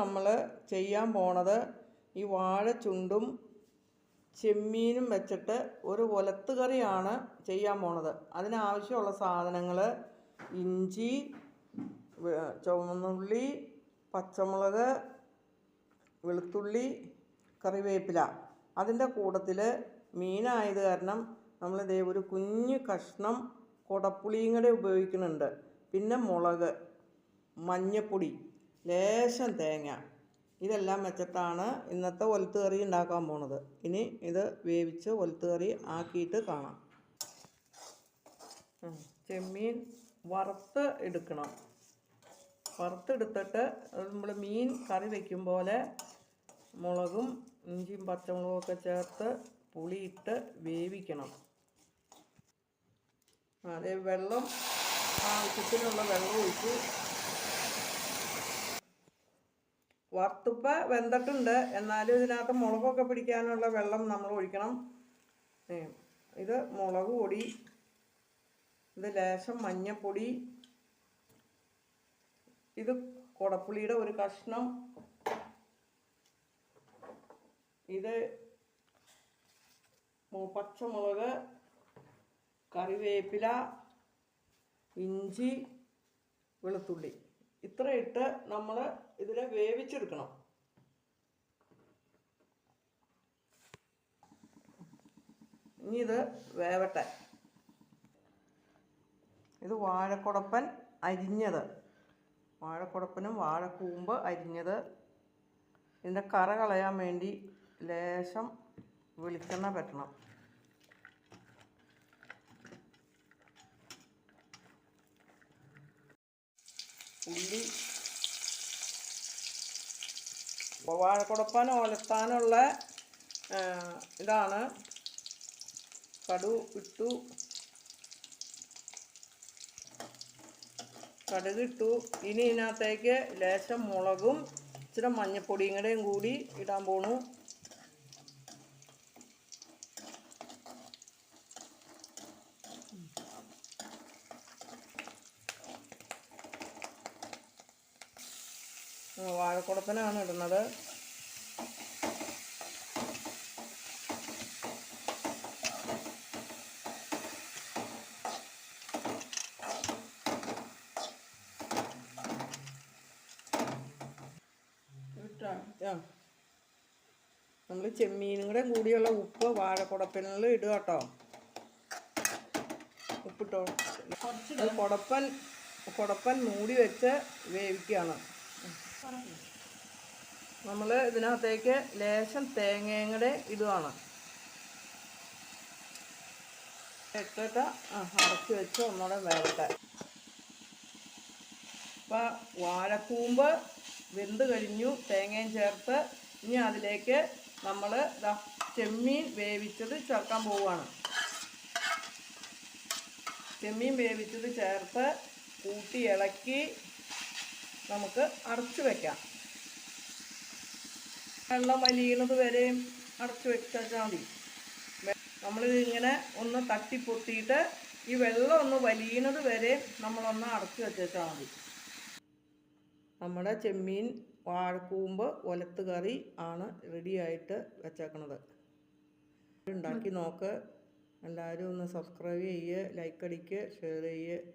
നമ്മൾ ചെയ്യാൻ പോണത് ഈ വാഴച്ചുണ്ടും ചെമ്മീനും വെച്ചിട്ട് ഒരു ഒലത്ത് കറിയാണ് ചെയ്യാൻ പോണത്. അതിനാവശ്യമുള്ള സാധനങ്ങൾ ഇഞ്ചി ചുവന്നുള്ളി പച്ചമുളക് വെളുത്തുള്ളി കറിവേപ്പില. അതിന്റെ കൂട്ടത്തിൽ മീനായത് കാരണം നമ്മൾ ദേ ഒരു കുഞ്ഞ് കഷ്ണം കുടപ്പുളിയും കൂടെ ഉപയോഗിക്കുന്നുണ്ട്. പിന്നെ മുളക് മഞ്ഞപ്പൊടി. ലേശം തേങ്ങ. ഇതെല്ലാം വെച്ചിട്ടാണ് ഇന്നത്തെ ഒലത്ത് കറി ഉണ്ടാക്കാൻ പോണത്. ഇനി ഇത് വേവിച്ച് ഒലത്ത് കറി ആക്കിയിട്ട് കാണാം. ചെമ്മീൻ വറുത്ത് എടുക്കണം. വറുത്തെടുത്തിട്ട് നമ്മൾ മീൻ കറി വെക്കും പോലെ മുളകും ഇഞ്ചിയും പച്ചമുളകും ഒക്കെ ചേർത്ത് പുളിയിട്ട് വേവിക്കണം. അതേ വെള്ളം ആവശ്യത്തിനുള്ള വെള്ളം ഒഴിച്ച് വറുത്തുപ്പ വെന്തിട്ടുണ്ട്. എന്നാലും ഇതിനകത്ത് മുളകൊക്കെ പിടിക്കാനുള്ള വെള്ളം നമ്മൾ ഒഴിക്കണം. ഇത് മുളക് പൊടി ഇത് ലേശം മഞ്ഞപ്പൊടി ഇത് കുടപ്പുളിയുടെ ഒരു കഷ്ണം ഇത് പച്ചമുളക് കറിവേപ്പില ഇഞ്ചി വെളുത്തുള്ളി. ഇത്ര ഇട്ട് നമ്മൾ ഇതിനെ വേവിച്ചെടുക്കണം. ഇനി ഇത് വേവട്ടെ. ഇത് വാഴക്കുടപ്പൻ അരിഞ്ഞത്. വാഴക്കുടപ്പനും വാഴക്കൂമ്പ് അരിഞ്ഞത്. ഇതിന്റെ കറ കളയാൻ വേണ്ടി ലേശം വെളിച്ചെണ്ണ പറ്റണം. ഉള്ളി വാഴക്കുടപ്പാൻ ഒലത്താനുള്ള ആ, ഇതാണ്. കടു ഇട്ടു. കടുക് ഇട്ടു. ഇനി ഇതിനകത്തേക്ക് ലേശം മുളകും ഇച്ചിരി മഞ്ഞപ്പൊടിയും കൂടെയും കൂടി ഇടാൻ പോണു. ആ, വാഴക്കുടപ്പനാണ് ഇടുന്നത്. നമ്മൾ ചെമ്മീനും കൂടെ കൂടിയുള്ള ഉപ്പ് വാഴക്കുടപ്പനിൽ ഇടുക കേട്ടോ. ഉപ്പിട്ടോ? കുടപ്പൻ കുടപ്പൻ മൂടി വെച്ച് വേവിക്കുകയാണ്. നമ്മൾ ഇതിനകത്തേക്ക് ലേശം തേങ്ങയും കൂടെ ഇടുകയാണ് ഇട്ടിട്ട് അടച്ചു വെച്ച് ഒന്നുകൂടെ വേവട്ടെ അപ്പോൾ വാഴക്കൂമ്പ് വെന്ത് കഴിഞ്ഞു തേങ്ങയും ചേർത്ത് ഇനി അതിലേക്ക് നമ്മൾ ചെമ്മീൻ വേവിച്ചത് ചേർക്കാൻ പോവുകയാണ്. ചെമ്മീൻ വേവിച്ചത് ചേർത്ത് കൂട്ടി ഇളക്കി നമുക്ക് അടച്ചു വെക്കാം. വെള്ളം വലിയുന്നത് വരെയും അടച്ചു വെച്ചാൽ മതി. നമ്മളിതിങ്ങനെ ഒന്ന് തട്ടിപ്പൊട്ടിയിട്ട് ഈ വെള്ളം ഒന്ന് വലിയുന്നത് വരെ നമ്മളൊന്ന് അടച്ചു വെച്ചാൽ മതി. നമ്മുടെ ചെമ്മീൻ വാഴക്കൂമ്പ് ഒലത്ത് കറി ആണ് റെഡിയായിട്ട് വെച്ചേക്കണത്. ഉണ്ടാക്കി നോക്ക്. എല്ലാവരും ഒന്ന് സബ്സ്ക്രൈബ് ചെയ്യുക ലൈക്ക് അടിക്കുക ഷെയർ ചെയ്യുക